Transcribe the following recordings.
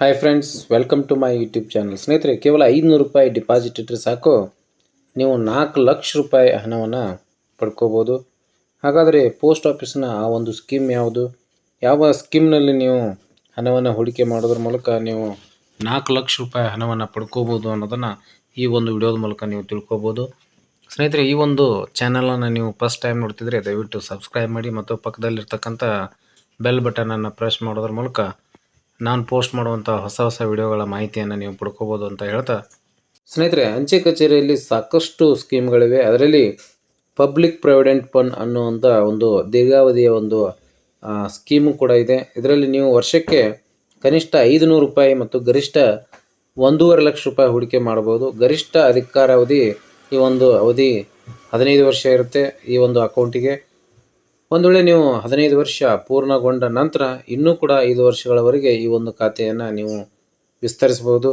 Hi friends welcome to my YouTube channel ಸ್ನೇಹಿತರೆ, ಕೇವಲ ಐದುನೂರು ರೂಪಾಯಿ ಡಿಪಾಸಿಟ್ ಇಟ್ಟರೆ ಸಾಕು. ನೀವು ನಾಲ್ಕು ಲಕ್ಷ ರೂಪಾಯಿ ಹಣವನ್ನು ಪಡ್ಕೋಬೋದು. ಹಾಗಾದರೆ ಪೋಸ್ಟ್ ಆಫೀಸ್ನ ಆ ಒಂದು ಸ್ಕೀಮ್ ಯಾವುದು? ಯಾವ ಸ್ಕೀಮ್ನಲ್ಲಿ ನೀವು ಹಣವನ್ನು ಹೂಡಿಕೆ ಮಾಡೋದ್ರ ಮೂಲಕ ನೀವು ನಾಲ್ಕು ಲಕ್ಷ ರೂಪಾಯಿ ಹಣವನ್ನು ಪಡ್ಕೋಬೋದು ಅನ್ನೋದನ್ನು ಈ ಒಂದು ವಿಡಿಯೋದ ಮೂಲಕ ನೀವು ತಿಳ್ಕೊಬೋದು. ಸ್ನೇಹಿತರೆ, ಈ ಒಂದು ಚಾನಲನ್ನು ನೀವು ಫಸ್ಟ್ ಟೈಮ್ ನೋಡ್ತಿದ್ರೆ ದಯವಿಟ್ಟು ಸಬ್ಸ್ಕ್ರೈಬ್ ಮಾಡಿ ಮತ್ತು ಪಕ್ಕದಲ್ಲಿರ್ತಕ್ಕಂಥ ಬೆಲ್ ಬಟನನ್ನು ಪ್ರೆಸ್ ಮಾಡೋದ್ರ ಮೂಲಕ ನಾನು ಪೋಸ್ಟ್ ಮಾಡುವಂಥ ಹೊಸ ಹೊಸ ವಿಡಿಯೋಗಳ ಮಾಹಿತಿಯನ್ನು ನೀವು ಪಡ್ಕೋಬೋದು ಅಂತ ಹೇಳ್ತಾ. ಸ್ನೇಹಿತರೆ, ಅಂಚೆ ಕಚೇರಿಯಲ್ಲಿ ಸಾಕಷ್ಟು ಸ್ಕೀಮ್ಗಳಿವೆ. ಅದರಲ್ಲಿ ಪಬ್ಲಿಕ್ ಪ್ರಾವಿಡೆಂಟ್ ಫಂಡ್ ಅನ್ನುವಂಥ ಒಂದು ದೀರ್ಘಾವಧಿಯ ಒಂದು ಸ್ಕೀಮು ಕೂಡ ಇದೆ. ಇದರಲ್ಲಿ ನೀವು ವರ್ಷಕ್ಕೆ ಕನಿಷ್ಠ ಐದು ನೂರು ರೂಪಾಯಿ ಮತ್ತು ಗರಿಷ್ಠ ಒಂದೂವರೆ ಲಕ್ಷ ರೂಪಾಯಿ ಹೂಡಿಕೆ ಮಾಡ್ಬೋದು ಗರಿಷ್ಠ ಅಧಿಕಾರಾವಧಿ ಈ ಒಂದು ಅವಧಿ ಹದಿನೈದು ವರ್ಷ ಇರುತ್ತೆ ಈ ಒಂದು ಅಕೌಂಟಿಗೆ. ಒಂದು ವೇಳೆ ನೀವು ಹದಿನೈದು ವರ್ಷ ಪೂರ್ಣಗೊಂಡ ನಂತರ ಇನ್ನೂ ಕೂಡ ಐದು ವರ್ಷಗಳವರೆಗೆ ಈ ಒಂದು ಖಾತೆಯನ್ನು ನೀವು ವಿಸ್ತರಿಸಬಹುದು.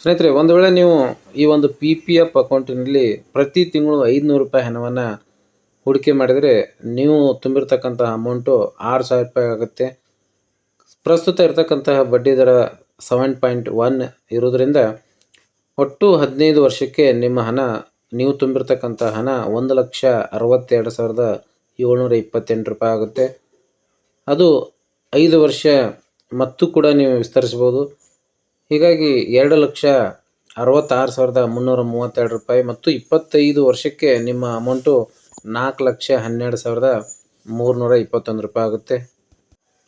ಸ್ನೇಹಿತರೆ ಒಂದು ವೇಳೆ ನೀವು ಈ ಒಂದು ಪಿ ಪಿ ಎಫ್ ಅಕೌಂಟಿನಲ್ಲಿ ಪ್ರತಿ ತಿಂಗಳು ಐದುನೂರು ರೂಪಾಯಿ ಹಣವನ್ನು ಹೂಡಿಕೆ ಮಾಡಿದರೆ ನೀವು ತುಂಬಿರ್ತಕ್ಕಂತಹ ಅಮೌಂಟು ಆರು ಸಾವಿರ ರೂಪಾಯಿ ಆಗುತ್ತೆ. ಪ್ರಸ್ತುತ ಇರತಕ್ಕಂತಹ ಬಡ್ಡಿ ದರ ಸೆವೆನ್ ಪಾಯಿಂಟ್ ಒನ್ ಇರೋದರಿಂದ ಒಟ್ಟು ಹದಿನೈದು ವರ್ಷಕ್ಕೆ ನಿಮ್ಮ ಹಣ, ನೀವು ತುಂಬಿರ್ತಕ್ಕಂಥ ಹಣ ಒಂದು ಲಕ್ಷ ಅರವತ್ತೆರಡು ಸಾವಿರದ ಏಳ್ನೂರ ಇಪ್ಪತ್ತೆಂಟು ರೂಪಾಯಿ ಆಗುತ್ತೆ. ಅದು ಐದು ವರ್ಷ ಮತ್ತು ಕೂಡ ನೀವು ವಿಸ್ತರಿಸ್ಬೋದು ಹೀಗಾಗಿ ಎರಡು ಲಕ್ಷ ಅರವತ್ತಾರು ಸಾವಿರದ ಮುನ್ನೂರ ಮೂವತ್ತೆರಡು ರೂಪಾಯಿ ಮತ್ತು ಇಪ್ಪತ್ತೈದು ವರ್ಷಕ್ಕೆ ನಿಮ್ಮ ಅಮೌಂಟು ನಾಲ್ಕು ಲಕ್ಷ ಹನ್ನೆರಡು ಸಾವಿರದ ಮೂರುನೂರ ಇಪ್ಪತ್ತೊಂದು ರೂಪಾಯಿ ಆಗುತ್ತೆ.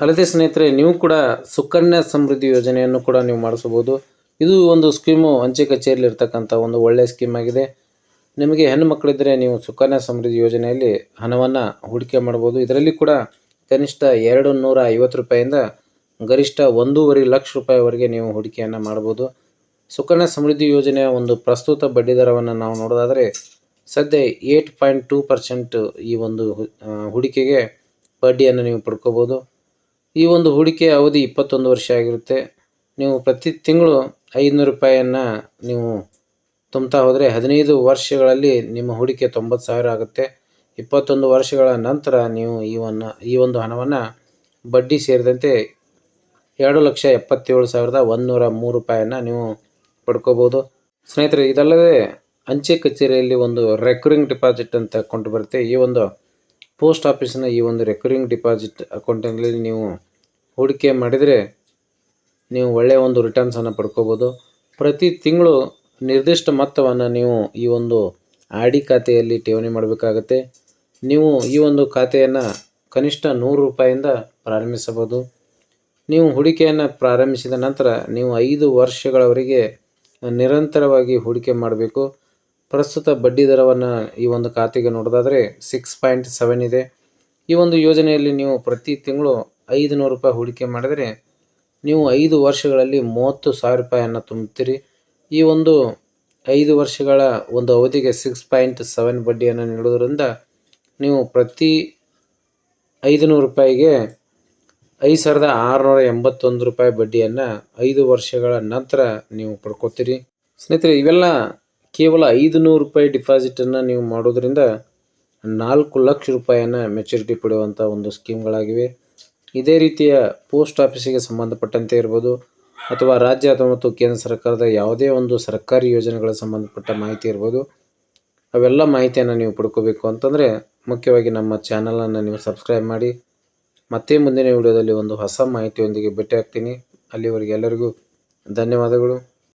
ಅಲ್ಲದೆ ಸ್ನೇಹಿತರೆ, ನೀವು ಕೂಡ ಸುಕನ್ಯಾ ಸಮೃದ್ಧಿ ಯೋಜನೆಯನ್ನು ಕೂಡ ನೀವು ಮಾಡಿಸಬಹುದು. ಇದು ಒಂದು ಸ್ಕೀಮು ಅಂಚೆ ಕಚೇರಿಯಲ್ಲಿ ಇರ್ತಕ್ಕಂಥ ಒಂದು ಒಳ್ಳೆಯ ಸ್ಕೀಮ್ ಆಗಿದೆ. ನಿಮಗೆ ಹೆಣ್ಣು ಮಕ್ಕಳಿದ್ದರೆ ನೀವು ಸುಕನ್ಯಾ ಸಮೃದ್ಧಿ ಯೋಜನೆಯಲ್ಲಿ ಹಣವನ್ನು ಹೂಡಿಕೆ ಮಾಡ್ಬೋದು ಇದರಲ್ಲಿ ಕೂಡ ಕನಿಷ್ಠ ಎರಡು ನೂರ ಐವತ್ತು ರೂಪಾಯಿಂದ ಗರಿಷ್ಠ ಒಂದೂವರೆ ಲಕ್ಷ ರೂಪಾಯಿವರೆಗೆ ನೀವು ಹೂಡಿಕೆಯನ್ನು ಮಾಡ್ಬೋದು ಸುಕನ್ಯಾ ಸಮೃದ್ಧಿ ಯೋಜನೆಯ ಒಂದು ಪ್ರಸ್ತುತ ಬಡ್ಡಿ ದರವನ್ನು ನಾವು ನೋಡೋದಾದರೆ ಸದ್ಯ ಏಟ್ ಪಾಯಿಂಟ್ ಟೂ ಪರ್ಸೆಂಟ್ ಈ ಒಂದು ಹೂಡಿಕೆಗೆ ಬಡ್ಡಿಯನ್ನು ನೀವು ಪಡ್ಕೋಬೋದು ಈ ಒಂದು ಹೂಡಿಕೆ ಅವಧಿ ಇಪ್ಪತ್ತೊಂದು ವರ್ಷ ಆಗಿರುತ್ತೆ. ನೀವು ಪ್ರತಿ ತಿಂಗಳು ಐದುನೂರು ರೂಪಾಯಿಯನ್ನು ನೀವು ತುಂಬ್ತಾ ಹೋದರೆ ಹದಿನೈದು ವರ್ಷಗಳಲ್ಲಿ ನಿಮ್ಮ ಹೂಡಿಕೆ ತೊಂಬತ್ತು ಸಾವಿರ ಆಗುತ್ತೆ. ಇಪ್ಪತ್ತೊಂದು ವರ್ಷಗಳ ನಂತರ ನೀವು ಈವನ್ನು ಈ ಒಂದು ಹಣವನ್ನು ಬಡ್ಡಿ ಸೇರಿದಂತೆ ಎರಡು ಲಕ್ಷ ಎಪ್ಪತ್ತೇಳು ಸಾವಿರದ ಒಂದುನೂರ ಮೂರು ರೂಪಾಯಿಯನ್ನು ನೀವು ಪಡ್ಕೋಬೋದು. ಸ್ನೇಹಿತರೆ, ಇದಲ್ಲದೆ ಅಂಚೆ ಕಚೇರಿಯಲ್ಲಿ ಒಂದು ರೆಕರಿಂಗ್ ಡಿಪಾಸಿಟ್ ಅಂತ ಅಕೌಂಟ್ ಬರುತ್ತೆ. ಈ ಒಂದು ಪೋಸ್ಟ್ ಆಫೀಸಿನ ಈ ಒಂದು ರೆಕರಿಂಗ್ ಡಿಪಾಸಿಟ್ ಅಕೌಂಟಿನಲ್ಲಿ ನೀವು ಹೂಡಿಕೆ ಮಾಡಿದರೆ ನೀವು ಒಳ್ಳೆಯ ಒಂದು ರಿಟರ್ನ್ಸನ್ನು ಪಡ್ಕೋಬೋದು. ಪ್ರತಿ ತಿಂಗಳು ನಿರ್ದಿಷ್ಟ ಮೊತ್ತವನ್ನು ನೀವು ಈ ಒಂದು ಆರ್ ಡಿ ಖಾತೆಯಲ್ಲಿ ಠೇವಣಿ ಮಾಡಬೇಕಾಗತ್ತೆ. ನೀವು ಈ ಒಂದು ಖಾತೆಯನ್ನು ಕನಿಷ್ಠ ನೂರು ರೂಪಾಯಿಂದ ಪ್ರಾರಂಭಿಸಬಹುದು. ನೀವು ಹೂಡಿಕೆಯನ್ನು ಪ್ರಾರಂಭಿಸಿದ ನಂತರ ನೀವು ಐದು ವರ್ಷಗಳವರೆಗೆ ನಿರಂತರವಾಗಿ ಹೂಡಿಕೆ ಮಾಡಬೇಕು. ಪ್ರಸ್ತುತ ಬಡ್ಡಿ ದರವನ್ನು ಈ ಒಂದು ಖಾತೆಗೆ ನೋಡೋದಾದರೆ ಸಿಕ್ಸ್ ಪಾಯಿಂಟ್ ಸೆವೆನ್ ಇದೆ. ಈ ಒಂದು ಯೋಜನೆಯಲ್ಲಿ ನೀವು ಪ್ರತಿ ತಿಂಗಳು ಐದು ನೂರು ರೂಪಾಯಿ ಹೂಡಿಕೆ ಮಾಡಿದರೆ ನೀವು ಐದು ವರ್ಷಗಳಲ್ಲಿ ಮೂವತ್ತು ಸಾವಿರ ರೂಪಾಯಿಯನ್ನು ತುಂಬುತ್ತೀರಿ. ಈ ಒಂದು ಐದು ವರ್ಷಗಳ ಒಂದು ಅವಧಿಗೆ ಸಿಕ್ಸ್ ಪಾಯಿಂಟ್ ಸೆವೆನ್ ಬಡ್ಡಿಯನ್ನು ನೀಡೋದರಿಂದ ನೀವು ಪ್ರತಿ ಐದು ನೂರು ರೂಪಾಯಿಗೆ ಐದು ಸಾವಿರದ ಆರುನೂರ ಎಂಬತ್ತೊಂದು ರೂಪಾಯಿ ಬಡ್ಡಿಯನ್ನು ಐದು ವರ್ಷಗಳ ನಂತರ ನೀವು ಪಡ್ಕೋತೀರಿ. ಸ್ನೇಹಿತರೆ, ಇವೆಲ್ಲ ಕೇವಲ ಐದು ನೂರು ರೂಪಾಯಿ ಡಿಪಾಸಿಟನ್ನು ನೀವು ಮಾಡೋದರಿಂದ ನಾಲ್ಕು ಲಕ್ಷ ರೂಪಾಯಿಯನ್ನು ಮೆಚುರಿಟಿ ಪಡೆಯುವಂಥ ಒಂದು ಸ್ಕೀಮ್ಗಳಾಗಿವೆ ಇದೇ ರೀತಿಯ ಪೋಸ್ಟ್ ಆಫೀಸಿಗೆ ಸಂಬಂಧಪಟ್ಟಂತೆ ಇರ್ಬೋದು ಅಥವಾ ರಾಜ್ಯ ಅಥವಾ ಮತ್ತು ಕೇಂದ್ರ ಸರ್ಕಾರದ ಯಾವುದೇ ಒಂದು ಸರ್ಕಾರಿ ಯೋಜನೆಗಳ ಸಂಬಂಧಪಟ್ಟ ಮಾಹಿತಿ ಇರ್ಬೋದು. ಅವೆಲ್ಲ ಮಾಹಿತಿಯನ್ನು ನೀವು ಪಡ್ಕೋಬೇಕು ಅಂತಂದರೆ ಮುಖ್ಯವಾಗಿ ನಮ್ಮ ಚಾನಲನ್ನು ನೀವು ಸಬ್ಸ್ಕ್ರೈಬ್ ಮಾಡಿ. ಮತ್ತೆ ಮುಂದಿನ ವಿಡಿಯೋದಲ್ಲಿ ಒಂದು ಹೊಸ ಮಾಹಿತಿಯೊಂದಿಗೆ ಭೇಟಿ ಆಗ್ತೀನಿ ಅಲ್ಲಿವರೆಗೆ ಎಲ್ಲರಿಗೂ ಧನ್ಯವಾದಗಳು.